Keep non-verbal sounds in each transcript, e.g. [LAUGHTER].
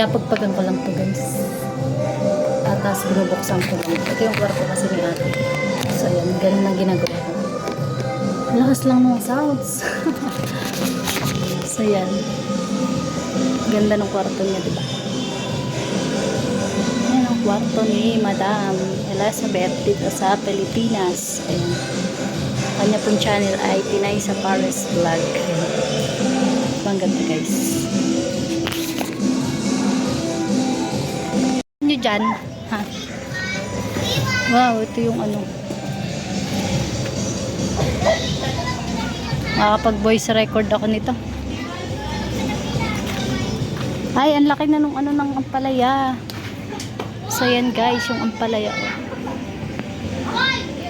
Pinapagpagan ko lang to guys. At tapos binubuksan ko lang. Ito yung kwarto kasi ni ate. So yan, ganun ang ginagawa ko. Lakas lang ng sounds. [LAUGHS] so yan. Ganda ng kwarto niya, di ba? Yan ang kwarto ni Madam Elizabeth dito sa Pilipinas. Ayan. Kanya pong channel ay Tinay sa Paris Vlog. Ayan. Ang ganda guys. Dyan? Ha? Wow, ito yung ano. Makakapag voice record ako nito. Ay, ang laki na nung ano ng ampalaya. So yan guys, yung ampalaya. oh.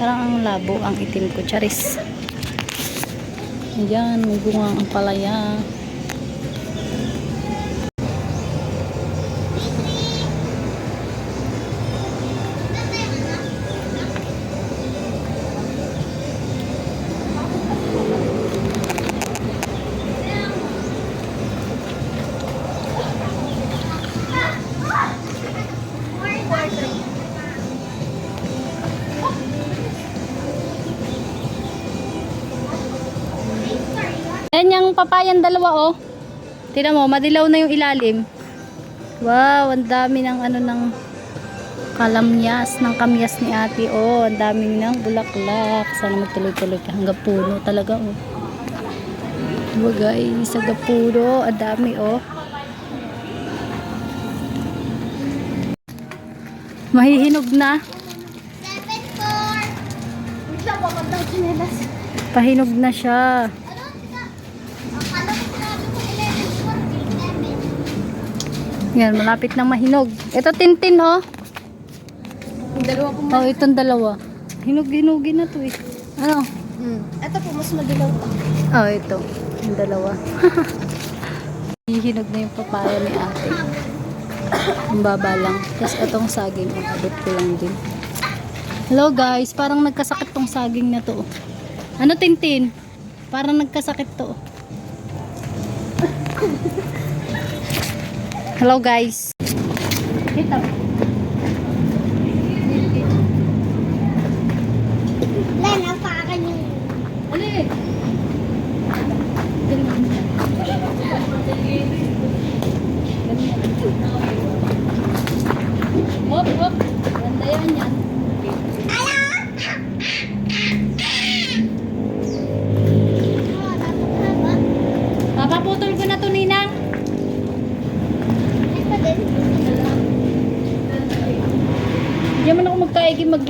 Parang ang labo, ang itim ko. Charis. Ayan, bunga ang ampalaya. Papayan dalawa oh. Tingnan mo, madilaw na yung ilalim. Wow, ang dami ng ano ng kalamyas, ng kamyas ni ate. Oh, ang dami ng bulaklak. Sana magtuloy-tuloy ka hanggang puno talaga oh. Diba guys, hanggang puno. Ang dami oh. Mahihinog na. Pahinog na siya. Yan, malapit na mahinog. Ito tintin, oh. Yung dalawa po. Oh, itong dalawa. Hinog-hinugin na to, eh. Ano? Hmm. Ito po, mas madilaw pa. Oh, ito. Yung dalawa. [LAUGHS] Hihinog na yung papaya ni ate. Ang baba lang. Tapos itong saging, oh, abot ko lang din. Hello guys, parang nagkasakit tong saging na to. oh. Ano tintin? Parang nagkasakit to. oh. Hello guys. Ito. Lan, napakan yung... Alin? Hop, hop. Ganda yan yan. Oh, dapat ba? Papaputol ko na to, Ninang. Ito din. Diyan man ako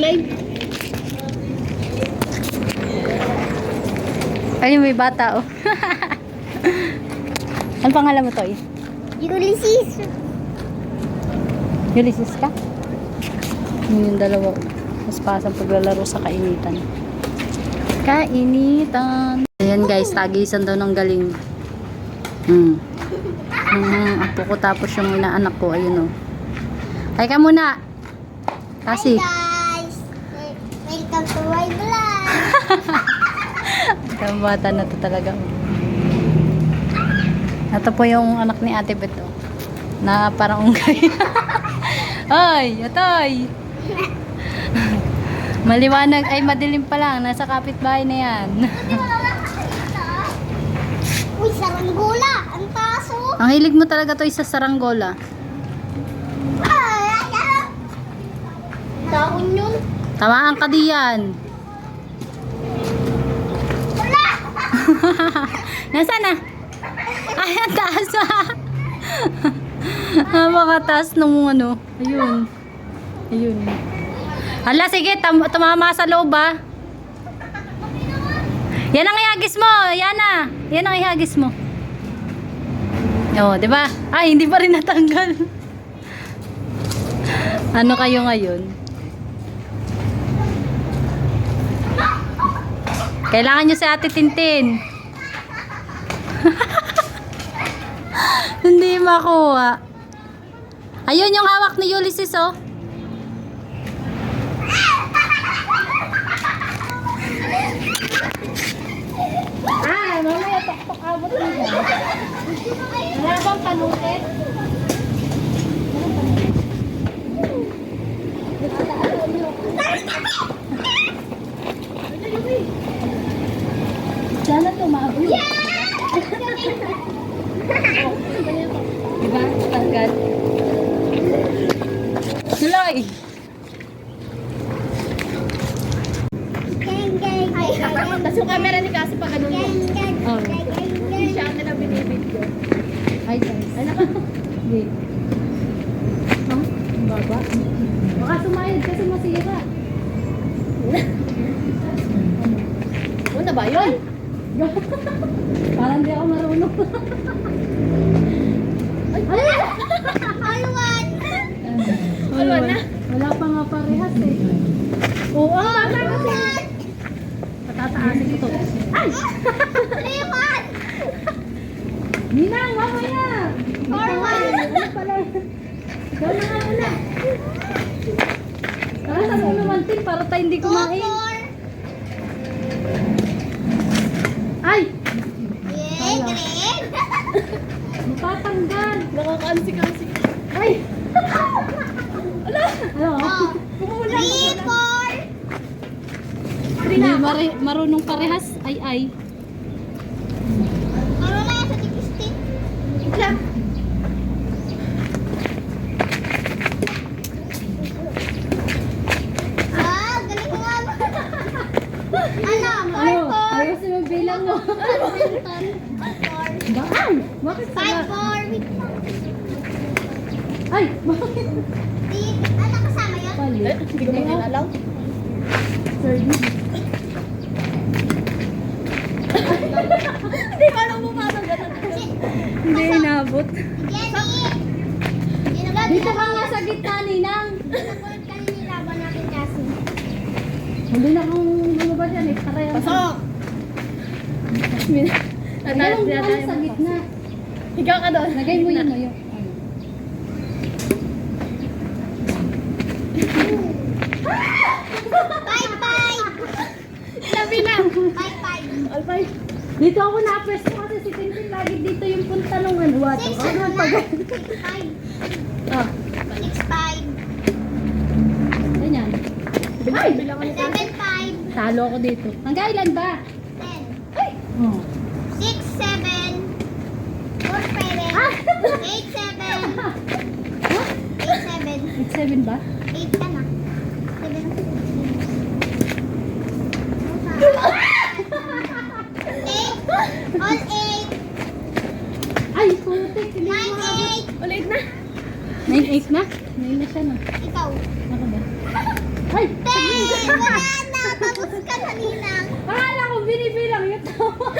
mag-live. Ayun, may bata, oh. [LAUGHS] Ano pangalan mo, Toy? Ulysses. Ulysses ka? Yun yung dalawa. Mas pasang paglalaro sa kainitan. Kainitan. Ayan guys, tagisan daw ng galing. Hmm. Hmm, apo ko tapos yung inaanak ko, ayun oh. Ay ka muna. Kasi, Hi. Welcome to my vlog. [LAUGHS] ang bata na to talaga. Ito po yung anak ni Ate Beto. Na parang unggay. Ay, [LAUGHS] atay. [LAUGHS] Maliwanag ay madilim pa lang. Nasa kapitbahay na yan. Uy, saranggola. Ang taso. Ang hilig mo talaga to sa saranggola. Dahon yun. Tamaan ka diyan. Nasaan na? Ay, ang taas ah. Napakataas nung ano. Ayun. Ayun. Hala, sige. Tam tumama sa loob ah. Yan ang ihagis mo. Yan na. Yan ang ihagis mo. Oo, di ba? Ay, hindi pa rin natanggal. ano kayo ngayon? Kailangan nyo si Ate Tintin. [LAUGHS] Hindi makuha. Ayun yung hawak ni Ulysses, oh. Ah, mamaya tok-tok abot mo dyan. Wala bang panutit? Ay! Ay, tapos yung camera ni Kasi pa ganun mo. Oh. Hindi siya akin na binibidyo. Ay, guys. Ay, naka. Wait. Huh? Ang baba. Baka sumayad kasi masira. [LAUGHS] Una ba yun? Parang di ako marunong. Ay, Alwan. [LAUGHS] Wala na. Wala pa nga parehas eh. Oo, ah, Alwan. Patataasin ito. Ay! Alwan. [LAUGHS] Ninang, mamaya! Pala? Ikaw na nga muna. Tara, sa mo naman, Tin, para tayo hindi kumain. Ay! Yeah, green. Matatanggal. [LAUGHS] Nakakaan si Kasi. Ay! Ano? Oh. Three, four. Hindi mari- marunong parehas. Ay, ay. Na yan sa tipistik? Ah, galing mo nga. Ano? Ano? Ayaw mabilang mo. Badminton. Baan? Bakit Five, four. Ay! Bakit? Di, ano kasama yun? Pali. Eh, hindi ko makilala. Service. Hindi ko alam paano ganun. Kasi, Hindi inabot. Jenny. Dito ka nga sa gitna, Ninang. Nakulit ka nililaban natin kasi. Hindi na kung lumabas yan eh. Yan. Pasok! Lagay mo ano sa gitna. Higa ka doon. Lagay mo yun. Five, five. Labi na. Five, five. Dito ako na-pwesto kasi si Tintin lagi dito yung punta nung ano. Wato. Six, Ano ano na? Six, five. Ah, Six, five. ganyan. Ay! Seven, five. Talo ako dito. Hanggang ilan ba? Ten. Oh. Six, seven. Four, seven. Ah! Eight, seven. [LAUGHS] Eight, seven. 8-7 ba? Eight ka na. Seven. Eight. All eight. Ay, putik. Nine, mo maabot. eight. Na. 9-8 na? 9 na siya na. Ikaw. Ako ba? [LAUGHS] Ay! Ten. Wala na. Tapos ka na ninang. Akala ko binibilang yung tawa.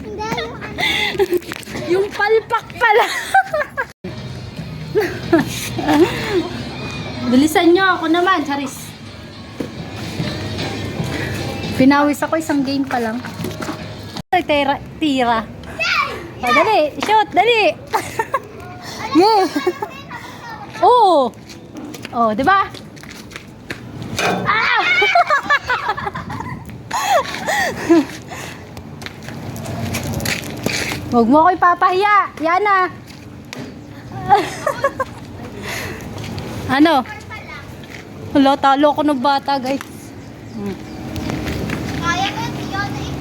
Hindi, yung ano. yung palpak pala. Bilisan nyo, ako naman, Charis. Pinawis ako isang game pa lang. Tira. tira. O, dali. Shoot, dali. [LAUGHS] yeah. Oo. Oh, di ba? Ah! [LAUGHS] Huwag mo ako ipapahiya. Yan na. [LAUGHS] ano? Hala, talo ko ng bata, guys. Hmm. Kaya ko yun, yun eh.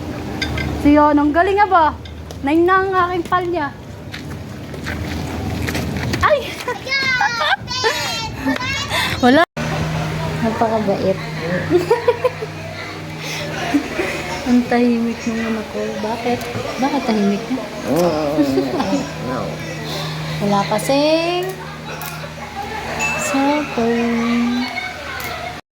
Si Yon, ang galing nga ba? Nine na ang aking palya. Ay! [LAUGHS] Wala. Napakabait. [LAUGHS] ang tahimik ng anak ko. Bakit? Bakit tahimik na? Wala kasing cellphone.